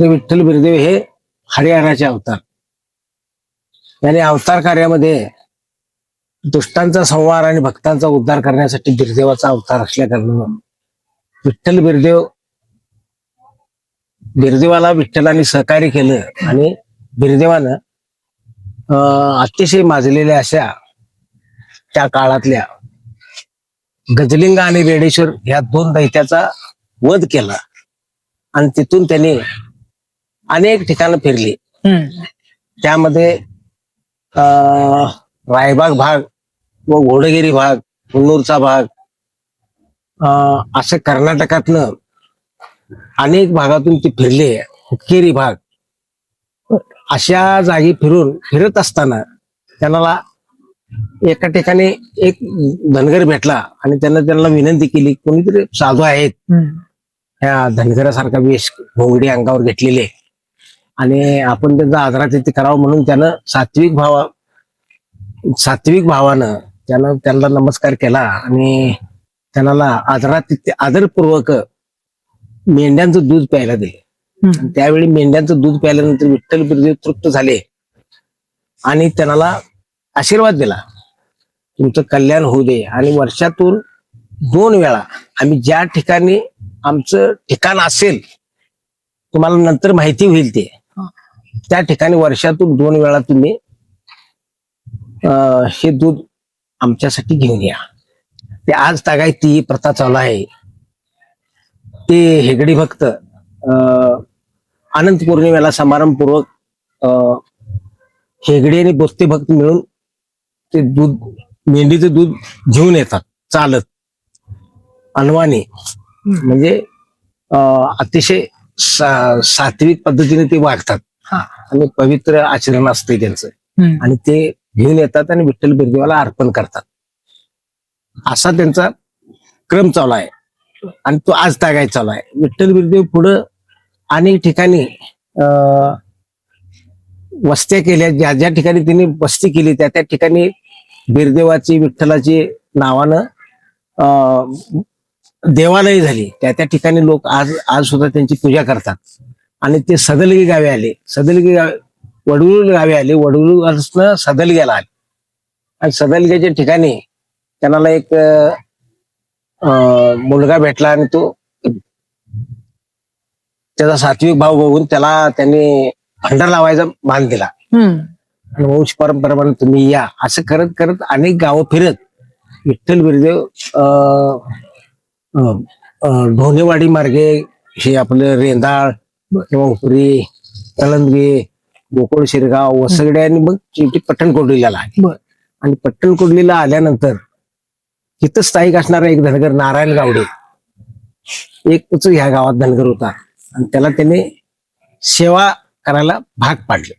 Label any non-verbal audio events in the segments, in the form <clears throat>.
विठ्ठल बिरदेव हे हरियाणाचे अवतार. याने अवतार कार्यामध्ये दुष्टांचा संवार आणि भक्तांचा उद्धार करण्यासाठी बिरदेवाचा अवतार असल्या कारणानं विठ्ठल बिरदेव बिरदेवाला विठ्ठलाने सहकार्य केलं आणि बिरदेवानं अं, अतिशय माजलेल्या अशा त्या काळातल्या गजलिंग आणि रेडेश्वर ह्या दोन दैत्याचा वध केला. आणि तिथून त्यांनी अनेक ठिकाणं फिरली. त्यामध्ये अं, रायबाग भाग व घोडगिरी भाग हुन्नूरचा भाग अं, असं कर्नाटकातनं अनेक भागातून ते फिरले हुक्केरी भाग अशा जागी फिरून फिरत असताना त्यांना एका ठिकाणी एक धनगर भेटला आणि त्यांना त्यांना विनंती केली कोणीतरी साधू आहेत. ह्या धनगरासारखा वेश घोंगडी अंगावर घेतलेले आणि आपण त्यांचा आदरातिथ्य करावं म्हणून त्यानं सात्विक भावा सात्विक भावानं त्यानं त्यांना नमस्कार केला आणि त्यांना आदरातिथ्य आदरपूर्वक मेंढ्यांचं दूध प्यायला दिले. त्यावेळी मेंढ्यांचं दूध प्यायल्यानंतर विठ्ठल बिरदेव तृप्त झाले आणि त्यांना आशीर्वाद दिला. तुमचं कल्याण होऊ दे. आणि वर्षातून दोन वेळा आम्ही ज्या ठिकाणी आमचं ठिकाण असेल तुम्हाला नंतर माहिती होईल ते. त्या ठिकाणी वर्षातून दोन वेळा तुम्ही अं, हे दूध आमच्यासाठी घेऊन या. ते आज तागाय ती प्रथा चालू आहे. ते हेगडी भक्त अं, अनंत पौर्णिमेला समारंभपूर्वक अं, हेगडी आणि बोस्ते भक्त मिळून ते दूध मेंढीचं दूध घेऊन येतात चालत. अनवाणी म्हणजे अतिशय सा- सात्विक पद्धतीने ते वागतात. आणि पवित्र आचरण असते त्यांचं. आणि ते घेऊन येतात आणि विठ्ठल बिरदेवाला अर्पण करतात. असा त्यांचा क्रम चालू आहे. आणि तो आज तागायत चालू आहे. विठ्ठल बिरदेव पुढं अनेक ठिकाणी वस्त्या केल्या. ज्या ज्या ठिकाणी त्यांनी वस्ती केली त्या त्या ठिकाणी बिरदेवाची विठ्ठलाची नावानं देवालय झाली. त्या त्या ठिकाणी लोक आज आज सुद्धा त्यांची पूजा करतात. आणि ते सदलगी गावे आले. सदलगी गावे वडूळ गावे आले. वडूळ सदलग्याला आले. आणि सदलग्याच्या ठिकाणी त्यांना एक मुलगा भेटला आणि तो त्याचा सात्विक भाव बघून त्याला त्यांनी भंडार लावायचा मान दिला. आणि वंश परंपरेप्रमाणे तुम्ही या. असं करत करत अनेक गावं फिरत विठ्ठल बिरदेव ढोणेवाडी मार्गे हे आपलं रेंदाळ किंवा उपरी तळंदगे गोकुळ शिरगाव वसगडे आणि मग शेवटी पट्टणकोडलीला आले. बर. आणि पट्टणकोडलीला आल्यानंतर तिथं स्थायिक असणारा एक धनगर नारायण गावडे. एकच ह्या गावात धनगर होता. आणि त्याला त्याने सेवा करायला भाग पाडले.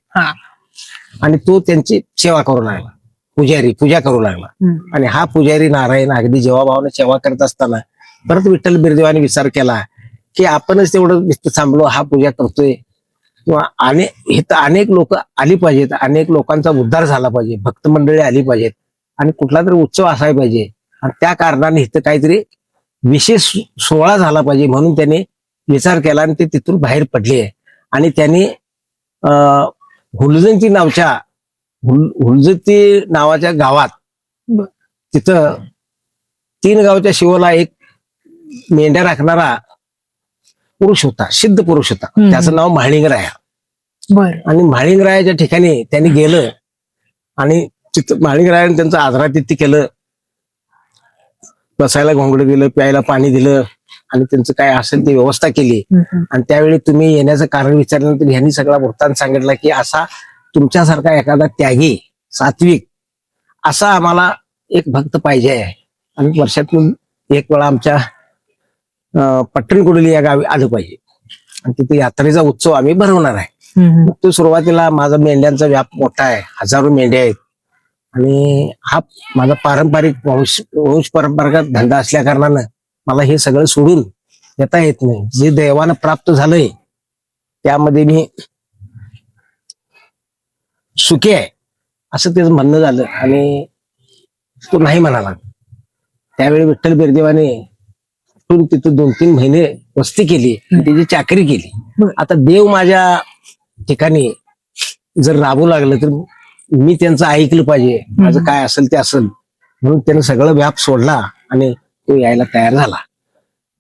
आणि तो त्यांची सेवा करू लागला. पुजारी पूजा करू लागला. आणि हा पुजारी नारायण अगदी जेव्हा सेवा करत असताना परत विठ्ठल बिरदेवाने विचार केला. की आपणच तेवढं नुसतं थांबलो हा पूजा करतोय. किंवा अनेक इथं अनेक लोक आली पाहिजेत अनेक लोकांचा उद्धार झाला पाहिजे भक्त मंडळी आली पाहिजेत. आणि कुठला तरी उत्सव असायला पाहिजे. आणि त्या कारणाने इथं काहीतरी विशेष सोहळा झाला पाहिजे म्हणून त्याने विचार केला आणि ते तिथून बाहेर पडले. आणि त्यांनी अं हुलजंती नावच्या हुल हुलजती नावाच्या गावात. तिथं तीन गावच्या शिवला एक मेंढ्या राखणारा पुरुष होता सिद्ध पुरुष होता. त्याचं नाव म्हाळिंगराया बर. आणि म्हाळिंगरायाच्या ठिकाणी त्यांनी गेलं आणि तिथं म्हाळिंगरायाने त्यांचं आदरातिथ्य केलं. बसायला घोंगडं दिलं प्यायला पाणी दिलं आणि त्यांचं काय असेल ती व्यवस्था केली. आणि त्यावेळी तुम्ही येण्याचं कारण विचारल्यानंतर ह्यांनी सगळा वृत्तांत सांगितला की असा तुमच्यासारखा एखादा त्यागी सात्विक असा आम्हाला एक भक्त पाहिजे आहे. आणि वर्षातून एक वेळा आमच्या पट्टणकुडली या गावी आलं पाहिजे. आणि तिथे यात्रेचा उत्सव आम्ही भरवणार आहे. तो सुरुवातीला माझा मेंढ्यांचा व्याप मोठा आहे. हजारो मेंढ्या आहेत. आणि हा माझा पारंपरिक वंश वंश परंपरागत धंदा असल्या कारणानं मला हे सगळं सोडून देता येत नाही. जे देवानं प्राप्त झालंय त्यामध्ये मी सुखी आहे. असं त्याचं म्हणणं झालं. आणि तो नाही म्हणाला. त्यावेळी विठ्ठल बिरदेवाने उपटून तिथं दोन तीन महिने वस्ती केली त्याची चाकरी केली. आता देव माझ्या ठिकाणी जर राबू लागलं तर मी त्यांचं ऐकलं पाहिजे माझं काय असेल ते असेल. म्हणून त्यानं सगळं व्याप सोडला आणि तो यायला तयार झाला.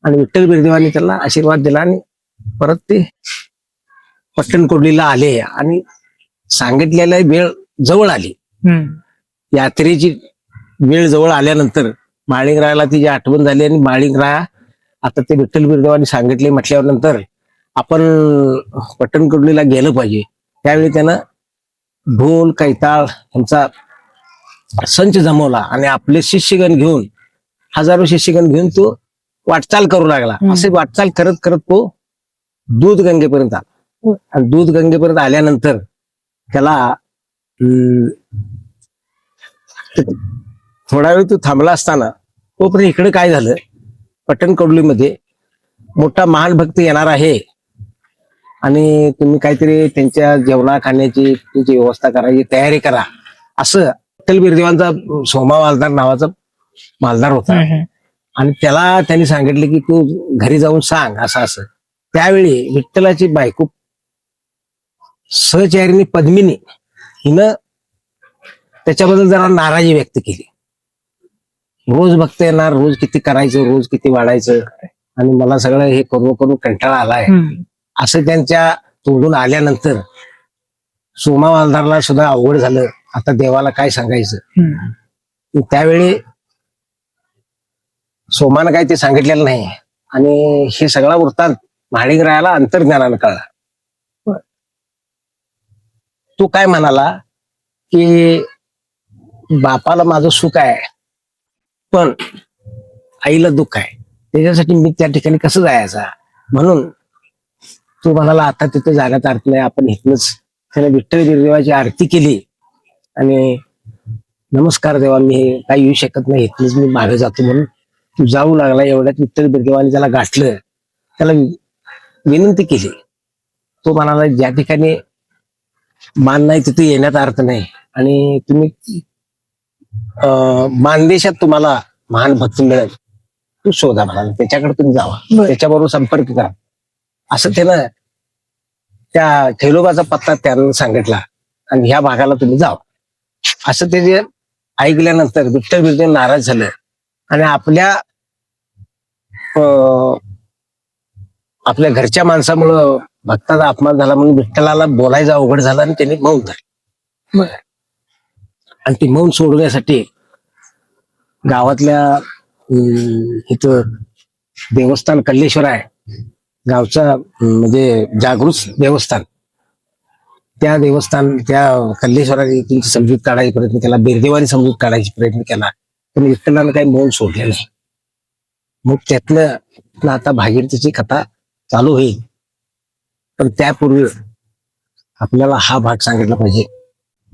आणि विठ्ठल बिरदेवानी त्याला आशीर्वाद दिला आणि परत ते पट्टणकोडलीला आले आणि सांगितलेल्या वेळ जवळ आली. यात्रेची वेळ जवळ आल्यानंतर माळिंगरायाला तिची आठवण झाली आणि माळिंगराया आता ते विठ्ठल बिरदेवानी सांगितले म्हटल्यावर नंतर आपण पट्टणकोडलीला गेलं पाहिजे त्यावेळी त्यानं ढोल कैताळ यांचा संच जमवला आणि आपले शिष्यगण घेऊन हजारो शिष्यगण घेऊन तो वाटचाल करू लागला. असे वाटचाल करत करत तो दूध गंगेपर्यंत आला हो. आणि दूध गंगेपर्यंत आल्यानंतर त्याला थोडा वेळ तो थांबला असताना तोपर्यंत इकडे काय झालं पट्टणकडोलीमध्ये मोठा महान भक्त येणार आहे. आणि तुम्ही काहीतरी त्यांच्या जेवणा खाण्याची तुमची व्यवस्था करायची तयारी करा. असं विठ्ठल बिरदेवांचा सोमा मालदार नावाचा मालदार होता. आणि त्याला त्यांनी सांगितलं की तू घरी जाऊन सांग असं असं. त्यावेळी विठ्ठलाची बायको सहचारिणी पद्मिनी हिनं त्याच्याबद्दल जरा नाराजी व्यक्त केली. रोज भक्त येणार रोज किती करायचं रोज किती वाढायचं. आणि मला सगळं हे करून करून कंटाळा आलाय. असं त्यांच्या तोडून आल्यानंतर सोमा मालदारला सुद्धा अवघड झालं. आता देवाला काय सांगायचं. त्यावेळी सोमानं काही ते सांगितलेलं नाही. आणि हे सगळा वृत्तांत महाडिकरायाला अंतर्ज्ञानानं कळला. तो काय म्हणाला की बापाला माझं सुख आहे. पण आईला दुःख आहे. त्याच्यासाठी मी त्या ठिकाणी कसं जायचा? म्हणून तो म्हणाला आता तिथे जाण्यात अर्थ नाही. आपण इथनच त्याने विठ्ठल देवाची आरती केली आणि नमस्कार देवा मी हे काही येऊ शकत नाही. इथनच मी मागे जातो म्हणून तू जाऊ लागला. एवढ्यात विठ्ठल बिरदेवाने त्याला गाठलं. त्याला विनंती केली. तो म्हणाला ज्या ठिकाणी मान नाही तिथे येण्यात अर्थ नाही. आणि तुम्ही मानदेशात तुम्हाला महान भक्त मिळेल. तू शोधा म्हणाला त्याच्याकडे तुम्ही जावा. बरं. त्याच्याबरोबर संपर्क करा. असं त्यानं त्या ठेलोबाचा पत्ता त्यानं सांगितला आणि ह्या भागाला तुम्ही जावा. असं ते जे ऐकल्यानंतर विठ्ठल बिरदेव नाराज झालं आणि आपल्या अं, आपल्या घरच्या माणसामुळं भक्ताचा अपमान झाला म्हणून विठ्ठलाला बोलायचं अवघड झालं आणि त्यांनी मौन बरं. आणि ते मौन सोडवण्यासाठी गावातल्या अं, इथं देवस्थान कल्लेश्वर आहे. गावचा अं, म्हणजे जागृत देवस्थान. त्या देवस्थान त्या कल्लेश्वराने तुमची समजूत काढायचा प्रयत्न केला बिरदेवाने समजूत काढायचा प्रयत्न केला पण विठ्ठलानं काही मौन सोडले नाही. मग त्यातलं आता भागीरथीची कथा चालू होईल पण त्यापूर्वी आपल्याला हा भाग सांगितला पाहिजे.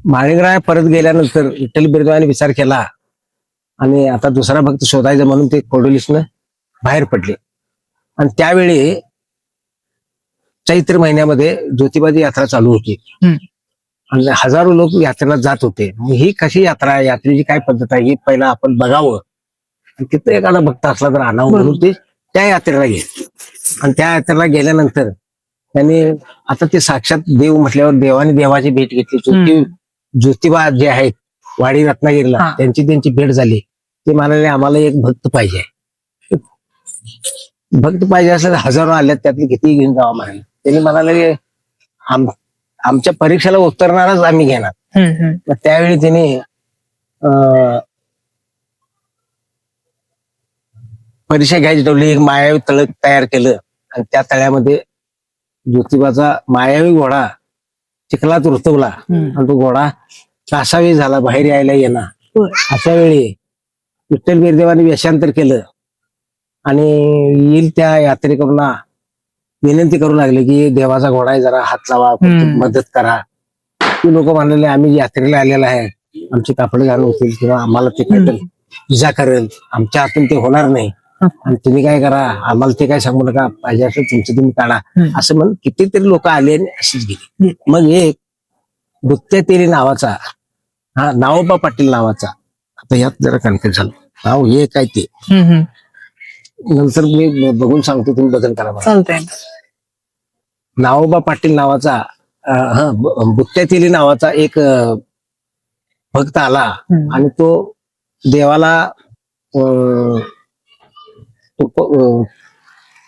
माळिंगराय परत गेल्यानंतर विठ्ठल बिरदेवाने विचार केला. आणि आता दुसरा भक्त शोधायचा म्हणून ते कोडोलीसनं बाहेर पडले. आणि त्यावेळी चैत्र महिन्यामध्ये ज्योतिबाची यात्रा चालू होती. आणि हजारो लोक यात्रेला जात होते. मग ही कशी यात्रा आहे? यात्रेची काय पद्धत आहे? ही पहिला आपण बघावं. आणि तिथं एखादा भक्त असला तर आणावं म्हणून ते त्या यात्रेला गेले. आणि त्या यात्रेला गेल्यानंतर त्यांनी आता ते साक्षात देव म्हटल्यावर देवाने देवाची भेट घेतली. ज्योतिबा जे आहेत वाडी रत्नागिरीला हा. त्यांची त्यांची भेट झाली ते म्हणाले आम्हाला एक भक्त पाहिजे भक्त पाहिजे तर हजारो आल्यात त्यातले किती घेऊन जावा म्हणाले त्यांनी म्हणाले आम आमच्या परीक्षेला उतरणारच आम्ही घेणार हम्म. हम्म. मग त्यावेळी त्यांनी अं, परीक्षा घ्यायची ठेवली एक मायावी तळ तयार केलं आणि त्या तळ्यामध्ये ज्योतिबाचा मायावी घोडा चिखलात रुतवला. आणि तो घोडा कासावी झाला बाहेर यायला येणार. अशा वेळी विठ्ठल बिरदेवाने व्यशांतर केलं. आणि येईल त्या यात्रेकरूंना विनंती करू लागले की देवाचा घोडा आहे जरा हात लावा. मदत करा. ती लोक म्हणलेले आम्ही यात्रेला आलेला आहे. आमचे कापडे घालून होतील किंवा आम्हाला ते काहीतरी इजा करेल. आमच्या हातून ते होणार नाही. आणि तुम्ही काय करा आम्हाला ते काय सांगू नका पाहिजे असं तुमचं तुम्ही काढा. असं म्हणून कितीतरी लोक आले आणि अशीच गेली. मग एक दुत्त्या तेली नावाचा हा नावोबा पाटील नावाचा आता यात जरा कन्फ्युज झालं. नाव हे काय ते. नंतर मी बघून सांगतो तुम्ही बदल करा मला नावोबा पाटील नावाचा हा ब- बुत्त्यातिली नावाचा एक भक्त आला. आणि तो देवाला तुप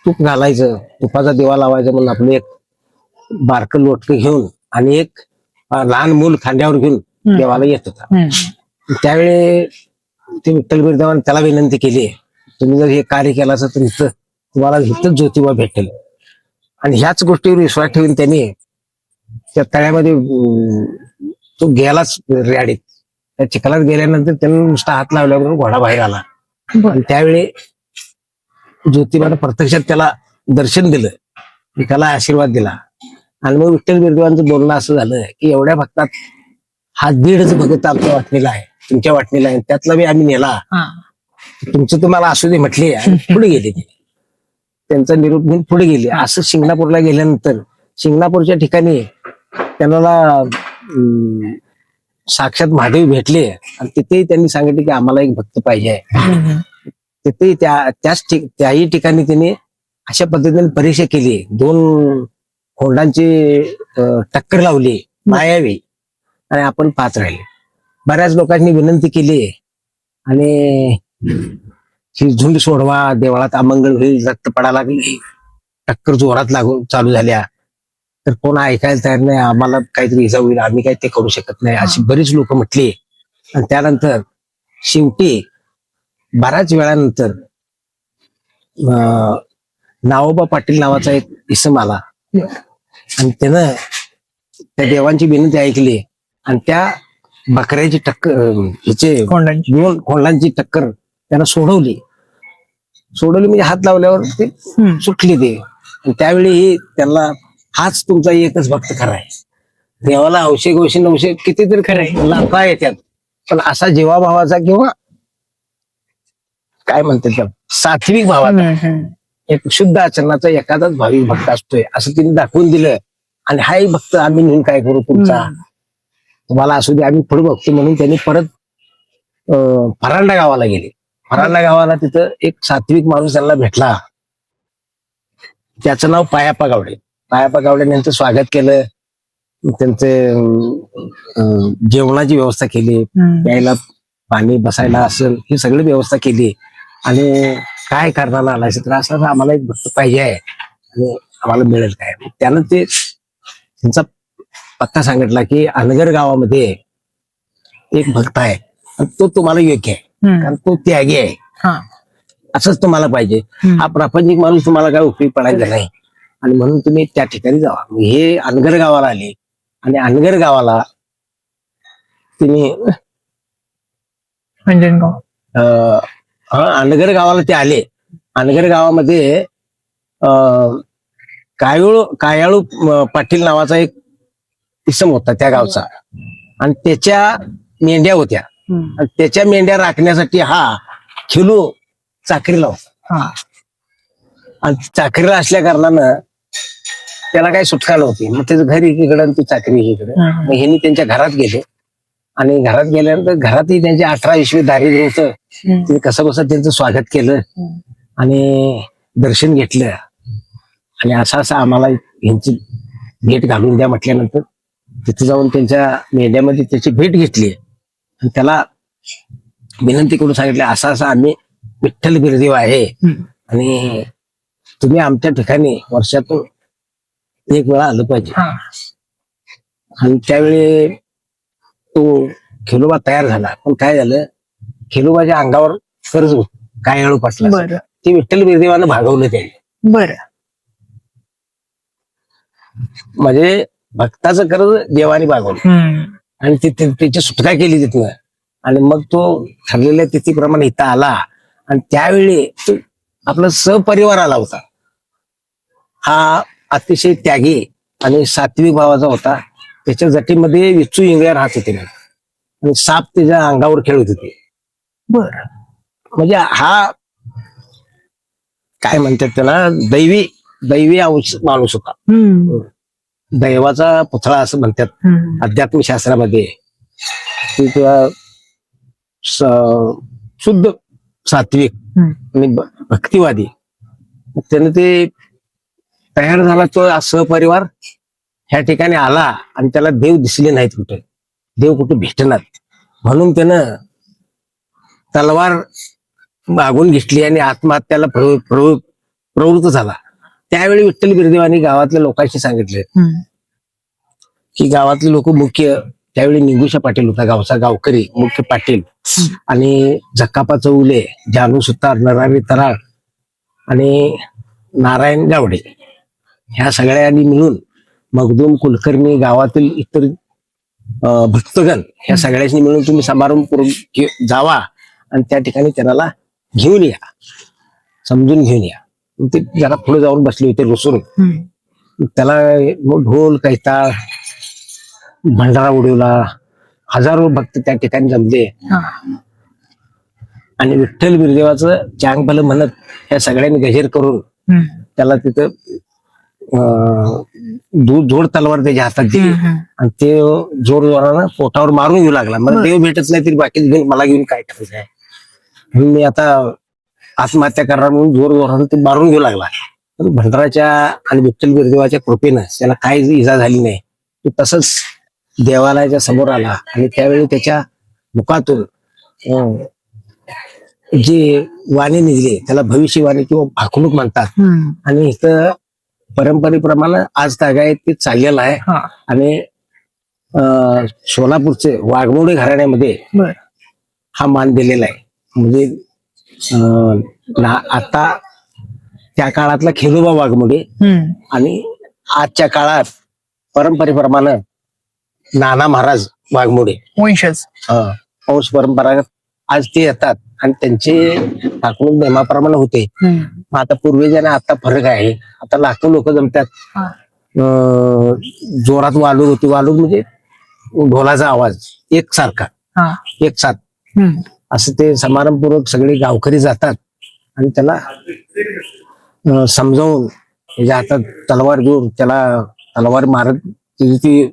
तूप घालायचं तुपाचा दिवा लावायचा म्हणून आपलं एक बारकं लोटकं घेऊन आणि एक लहान मूल खांद्यावर घेऊन. देवाला येत होता. त्यावेळी ते विठ्ठल बिरदेवाने त्याला विनंती केली तुम्ही जर हे कार्य केलं असं तर इथं तुम्हाला इथंच ज्योतिबा भेटेल. आणि ह्याच गोष्टीवर विश्वास ठेवून त्यांनी त्या तळ्यामध्ये तो गेलाच रेडीत. त्या चिखलात गेल्यानंतर त्यांनी नुसता हात लावल्याबरोबर घोडा बाहेर आला. त्यावेळी ज्योतिबानं प्रत्यक्षात त्याला दर्शन दिलं. त्याला आशीर्वाद दिला. आणि मग विठ्ठल बिरदेवांचं बोलणं असं झालं की एवढ्या भक्तात हा दीडच भगत आमच्या वाटणीला आहे तुमच्या वाटणीला आहे. त्यातला बी आम्ही नेला. हा. तुमचं तुम्हाला असू दे म्हटले <laughs> पुढे गेले ते. त्यांचा निरोप घेऊन पुढे गेले. असं शिंगणापूरला गेल्यानंतर शिंगणापूरच्या ठिकाणी त्यांना साक्षात महादेव भेटले. आणि तिथेही त्यांनी सांगितले की आम्हाला एक भक्त पाहिजे आहे तिथेही त्या त्याच ठिक- त्याही ठिकाणी तिने अशा पद्धतीने परीक्षा केली. दोन खोंडांची टक्कर लावली. मायावी आणि आपण पाच राहिले. बऱ्याच लोकांनी विनंती केली. आणि ही झुंड सोडवा देवळात अमंगळ होईल रक्त पडा लागली. टक्कर जोरात लागून चालू झाल्या. तर कोण ऐकायला तयार नाही आम्हाला काहीतरी इजा होईल आम्ही काही ते करू शकत नाही अशी बरीच लोक म्हटली. आणि त्यानंतर शेवटी बऱ्याच वेळानंतर नावोबा पाटील नावाचा एक इसम आला. आणि त्यानं त्या देवांची विनंती ऐकली. आणि त्या बकऱ्याची टक्कर कोंडांची. दोन खोंडांची टक्कर त्यानं सोडवली. सोडवली म्हणजे हात लावल्यावर ते. सुटली ते. आणि त्यावेळी त्यांना हाच तुमचा एकच भक्त खरा आहे. देवाला औषध गोषी नवशे कितीतरी खरं लाफा येतात. पण असा जीवाभावाचा किंवा काय म्हणतात त्याला सात्विक भावाचा. एक शुद्ध आचरणाचा एखादाच भाविक भक्त असतोय असं तिने दाखवून दिलं. आणि हाही भक्त आम्ही नेऊन काय करू तुमचा. तुम्हाला असू दे आम्ही पुढे बघतो म्हणून त्यांनी परत फरांडा गावाला गेले. फरांडा गावाला तिथं एक सात्विक माणूस त्यांना भेटला. त्याचं नाव पायाप्पा गावडे. पायाप्पा गावडे यांचं स्वागत केलं. त्यांचे जेवणाची व्यवस्था केली. प्यायला पाणी बसायला असेल ही सगळी व्यवस्था केली. आणि काय कारणाला आलायचं तर असं आम्हाला एक भक्त पाहिजे आहे. आणि आम्हाला मिळेल काय? त्यानं ते त्यांचा पत्ता सांगितला की अनगर गावामध्ये एक भक्त आहे. आणि तो तुम्हाला योग्य आहे. कारण तो त्यागी आहे. असंच तुम्हाला पाहिजे. हा प्रापंचिक माणूस तुम्हाला काय उपयोग पडायचा नाही. आणि म्हणून तुम्ही त्या ठिकाणी जावा. हे अनगर गावाला आले. आणि अनगर गावाला तिने अंजनगाव अं, हा अनगर गावाला ते आले. अनगर गावामध्ये अं, कायळू कायाळू अं, पाटील नावाचा एक इसम होता त्या गावचा. आणि त्याच्या मेंढ्या होत्या. हम्म. आणि त्याच्या मेंढ्या राखण्यासाठी हा खिलू चाकरीला होता. हा. आणि चाकरीला असल्या कारणानं त्याला काही सुटका नव्हती. मग त्याचं घर एकीकडे आणि ती चाकरी एकीकडे. मग ह्यांनी त्यांच्या घरात गेले. आणि घरात गेल्यानंतर घरातही त्यांचे अठरा विश्वे दारिद्र्य होतं. ते कसं कसं त्यांचं स्वागत केलं. आणि दर्शन घेतलं आणि असं असं आम्हाला यांची भेट घालून द्या म्हटल्यानंतर तिथे जाऊन त्यांच्या मेंढ्यामध्ये त्याची भेट घेतली आणि त्याला विनंती करून सांगितलं असं असं आम्ही विठ्ठल बिरदेव आहे. आणि तुम्ही आमच्या ठिकाणी वर्षातून एक वेळा आलं पाहिजे. आणि त्यावेळी तो खेलोबा तयार झाला. पण काय झालं? खेलोबाच्या अंगावर कर्ज होत. काय हळू पटला बरं. ते विठ्ठल बिरदेवानं भागवलं त्याने. बरं. म्हणजे भक्ताचं कर्ज देवाने भागवलं. हम्म. आणि ती- ती- त्याची सुटका केली तिथनं. आणि मग तो ठरलेल्या तिथीप्रमाणे इथं आला. आणि त्यावेळी तो आपला सहपरिवार आला होता. हा अतिशय त्यागी आणि सात्विक भावाचा होता. त्याच्या जटीमध्ये विचू इंगळ्या राहत होते आणि साप त्याच्या अंगावर खेळत होते. बरं. म्हणजे हा काय म्हणतात त्याला दैवी दैवी अंश माणूस होता. दैवाचा पुतळा असं म्हणतात. अध्यात्म शास्त्रामध्ये. शुद्ध सात्विक. आणि भक्तिवादी. त्यानं ते तयार झाला तो सहपरिवार. ह्या ठिकाणी आला आणि त्याला देव दिसले नाहीत कुठे. देव कुठे भेटणार म्हणून त्यानं तलवार मागून घेतली आणि आत्महत्याला प्रवृ- प्रवृ- प्रवृत्त झाला. त्यावेळी विठ्ठल बिरदेवानी गावातल्या लोकांशी सांगितले. की गावातले लोक मुख्य त्यावेळी निंगुशा पाटील होता गावचा गावकरी मुख्य पाटील. आणि झक्कापा चौले जानू सुतार नरारी तराळ आणि नारायण गावडे. ह्या सगळ्यांनी मिळून मगदूम कुलकर्णी गावातील इतर भक्तगण ह्या सगळ्यांनी मिळून तुम्ही समारंभ करून जावा आणि त्या ठिकाणी त्यांना घेऊन या समजून घेऊन या ते जरा पुढे जाऊन बसले होते रुसून. त्याला ढोल कैताळ भंडारा उडवला हजारो भक्त त्या ठिकाणी जमले. आणि विठ्ठल बिरदेवाचं चांगभलं म्हणत ह्या सगळ्यांनी गजेर करून. त्याला तिथं दूध जोड तलवार त्याच्या हातात दिली. आणि ते जोर जोरानं पोटावर मारून घेऊ लागला. मला. देव भेटत नाही तरी बाकी घेऊन मला घेऊन काय करायचं आहे? म्हणून मी आता आत्महत्या करणार म्हणून जोर जोरानं ते मारून घेऊ लागला. भंडाराच्या आणि विठ्ठल बिरदेवाच्या कृपेनं त्याला काही इजा झाली नाही. तो तसंच देवालयाच्या समोर आला. आणि त्यावेळी त्याच्या मुखातून जे वाणी निघले त्याला भविष्यवाणी किंवा भाकणूक म्हणतात. आणि इथं परंपरेप्रमाणे आज तागायत ते चाललेलं आहे. हा. आणि सोलापूरचे वाघमोडे घराण्यामध्ये हा मान दिलेला आहे. म्हणजे आता त्या काळातला खेलोबा वाघमोडे. आणि आजच्या काळात परंपरेप्रमाणे नाना महाराज वाघमोडे. वंशज. वंश परंपरागत आज ते येतात. आणि त्यांचे ठाकूर नियमाप्रमाणे होते. मग आता पूर्वीच्या आता फरक आहे आता लाखो लोक जमतात जोरात वालूक होती वालूक म्हणजे ढोलाचा आवाज एकसारखा हा. एक साथ. असं ते समारंभपूर्वक सगळे गावकरी जातात आणि त्याला समजावून त्याच्या हातात तलवार घेऊन त्याला तलवार मारत ती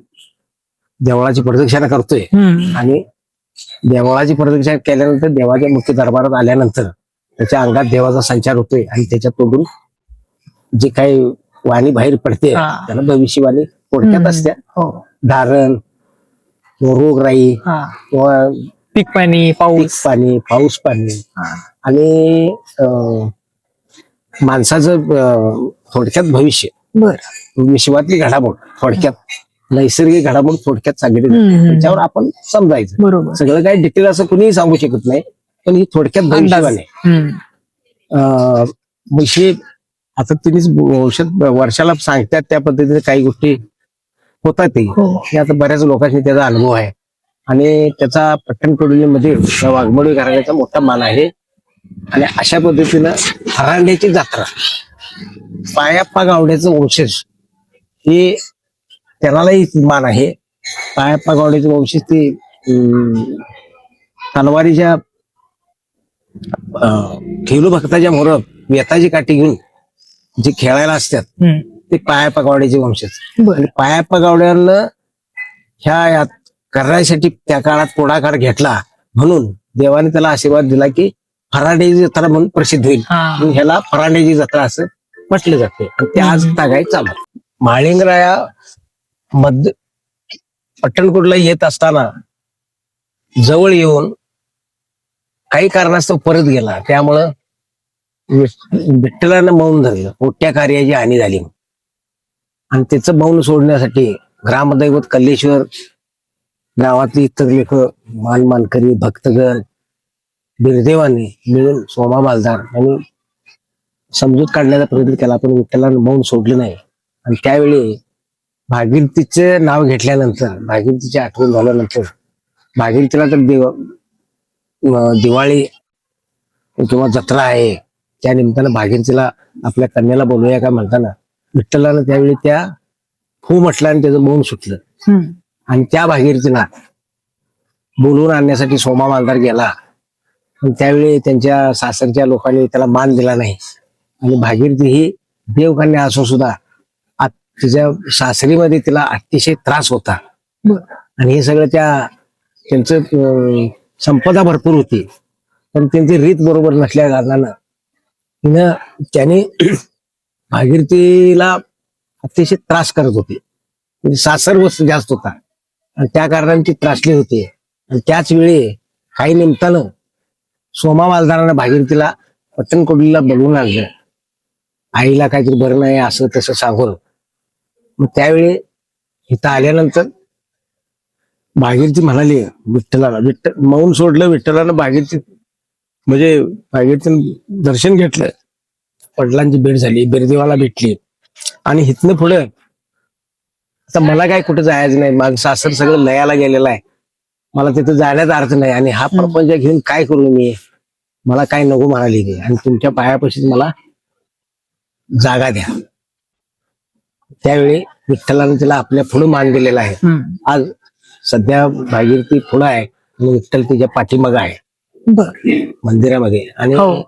देवळाची प्रदक्षिणा करतोय. आणि देवळाची प्रदक्षिणा केल्यानंतर देवाच्या मुख्य दरबारात आल्यानंतर त्याच्या अंगात देवाचा संचार होतोय आणि त्याच्या तोडून जे काही वाणी बाहेर पडते. त्याला भविष्यवाणी थोडक्यात हम्म. असत्या हो. धारण रोगराई पीक पाणी पाऊस. पाणी पाऊस पाणी. आणि माणसाचं थोडक्यात भविष्य. बर. विश्वातली घडामोड थोडक्यात. नैसर्गिक घडामोड थोडक्यात सांगितली. त्याच्यावर आपण समजायचं. सगळं काही डिटेल असं कुणीही सांगू शकत नाही पण ही थोडक्यात भविष्यवाणी हे आता तुम्हीच औषध वर्षाला सांगतात त्या पद्धतीने काही गोष्टी होतात ते. हो. हे आता बऱ्याच लोकांनी त्याचा अनुभव आहे. आणि त्याचा पट्टणकडोलीमध्ये त्या वाघमोडी घराण्याचा मोठा मान आहे. आणि अशा पद्धतीनं हरांड्याची जत्रा पायाप्पा गावड्याचं वंशज हे त्यालाही मान आहे पायाप्पा गावड्याचे वंशज ते तलवारीच्या ठेवलो भक्ताच्या मोर वेताची काठी घेऊन जे खेळायला असतात. ते पायाप्पा गावड्याचे वंशज पायाप्पा गावड्यानं ह्या यात करण्यासाठी त्या काळात पुढाकार घेतला म्हणून देवाने त्याला आशीर्वाद दिला की फरांड्याची जत्रा म्हणून प्रसिद्ध होईल ह्याला फरांड्याची जत्रा असं म्हटलं जाते आणि ते आज. तागाय चालू. माळिंगराया मध्य पट्टणकोटला येत असताना जवळ येऊन काही कारणास्तव परत गेला. त्यामुळं विठ्ठलानं मौन धरलं मोठ्या कार्याची हानी झाली. आणि त्याचं मौन सोडण्यासाठी ग्रामदैवत कल्लेश्वर गावातली इतर लेख मान मानकरी भक्तगण बिरदेवाने मिळून सोमा मालदार आणि समजूत काढण्याचा प्रयत्न केला. पण विठ्ठलानं मौन सोडलं नाही. आणि त्यावेळी भागीरथीचे नाव घेतल्यानंतर भागीरथीची आठवण झाल्यानंतर भागीरथीला तर देव दिवाळी किंवा जत्रा आहे. त्या निमित्तानं भागीरथीला आपल्या कन्याला बोलूया का म्हणताना विठ्ठलानं त्यावेळी त्या हो म्हटलं आणि त्याचं मौन सुटलं. आणि त्या भागीरथीला बोलवून आणण्यासाठी सोमा मालदार गेला. पण त्यावेळी त्यांच्या सासरच्या लोकांनी त्याला मान दिला नाही. आणि भागीरथी ही देवकन्या असून सुद्धा तिच्या सासरीमध्ये तिला अतिशय त्रास होता. आणि हे सगळं त्या त्यांचं संपदा भरपूर होती. पण त्यांची रीत बरोबर नसल्या कारणानं त्याने <clears throat> भागीरथीला अतिशय त्रास करत होते. म्हणजे सासर वस्तू जास्त होता. आणि त्या कारणाने ती त्रासली होती. आणि त्याच वेळी काही निमित्तानं सोमा मालदारानं भागीरथीला पतनकोडीला बोलवून आणलं. आईला काहीतरी बरं नाही असं तसं सांगून मग त्यावेळी इथं आल्यानंतर भागीरथी म्हणाली विठ्ठलाला विठ्ठल मौन सोडलं विठ्ठलानं भागीरथी म्हणजे भागीरथीनं दर्शन घेतलं. वडिलांची भेट झाली बिरदेवाला भेटली. आणि इथनं पुढं आता मला काय कुठं जायचं नाही माझं सासर सगळं लयाला गेलेलं आहे. मला तिथं जाण्याचा अर्थ नाही आणि हा प्रपंच घेऊन काय करू मी? मला काय नको म्हणाली आणि तुमच्या पायापाशीच मला जागा द्या. त्यावेळी विठ्ठलाने तिला आपल्या पुढे मान दिलेला आहे. आज सध्या भागीरथी पुढं आहे आणि विठ्ठल तिच्या पाठीमाग आहे. मंदिरामध्ये आणि हो.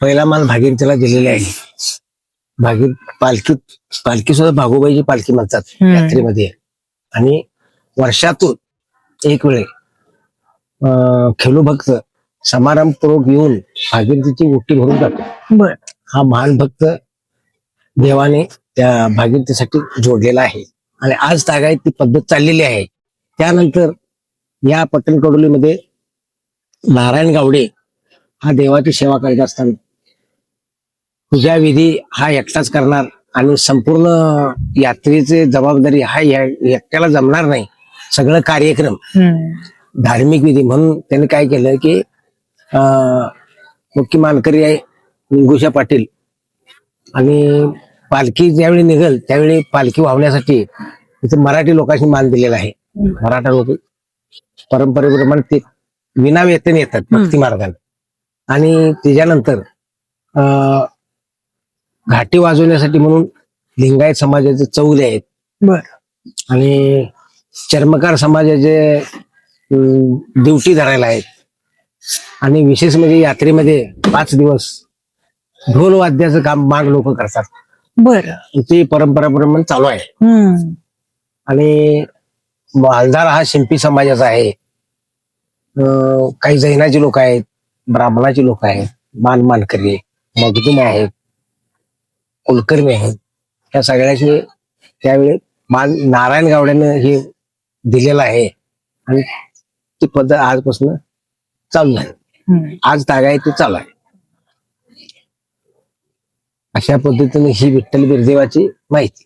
पहिला मान भागीरथीला दिलेला आहे. भागीर पालखी पालखी सुद्धा भागोबाईची पालखी म्हणतात. यात्रेमध्ये. आणि वर्षातून एक वेळे खेळू भक्त समारंभपूर्वक येऊन भागीरथीची ओटी भरून जातो. हा महान भक्त देवाने त्या भागीरथीसाठी जोडलेला आहे. आणि आज तागायत ती पद्धत चाललेली आहे. त्यानंतर या पट्टणकडोलीमध्ये नारायण गावडे हा देवाची सेवा करत असताना पूजा विधी हा एकटाच करणार आणि संपूर्ण यात्रेची जबाबदारी हा एकट्याला जमणार नाही. सगळं कार्यक्रम. धार्मिक विधी म्हणून त्यांनी काय केलं की अं, मुख्य मानकरी आहे निंगुशा पाटील. आणि पालखी ज्यावेळी निघल त्यावेळी पालखी वाहण्यासाठी इथे मराठी लोकांनी मान दिलेला आहे. मराठा लोक परंपरेप्रमाणे ते विना वेतन येतात भक्ती मार्गाने. आणि त्याच्यानंतर अं, घाटी वाजवण्यासाठी म्हणून लिंगायत समाजाचे चौले आहेत. आणि चर्मकार समाजाचे ड्युटी धरायला आहेत. आणि विशेष म्हणजे यात्रेमध्ये पाच दिवस ढोल वाद्याचं काम माग लोक करतात. बर. ती परंपराप्रमाणे चालू आहे. आणि मालदार हा शिंपी समाजाचा आहे. काही जैनाची लोक आहेत ब्राह्मणाची लोक आहेत मान मानकरी मगदूम आहेत कुलकर्मी आहेत. या सगळ्याचे त्यावेळी मान नारायण गावड्यानं हे दिलेलं आहे. आणि ती पद्धत आजपासून चालू आहे. आज तागाय ते चालू आहे. अशा पद्धतीने ही विठ्ठल बिरदेवाची माहिती.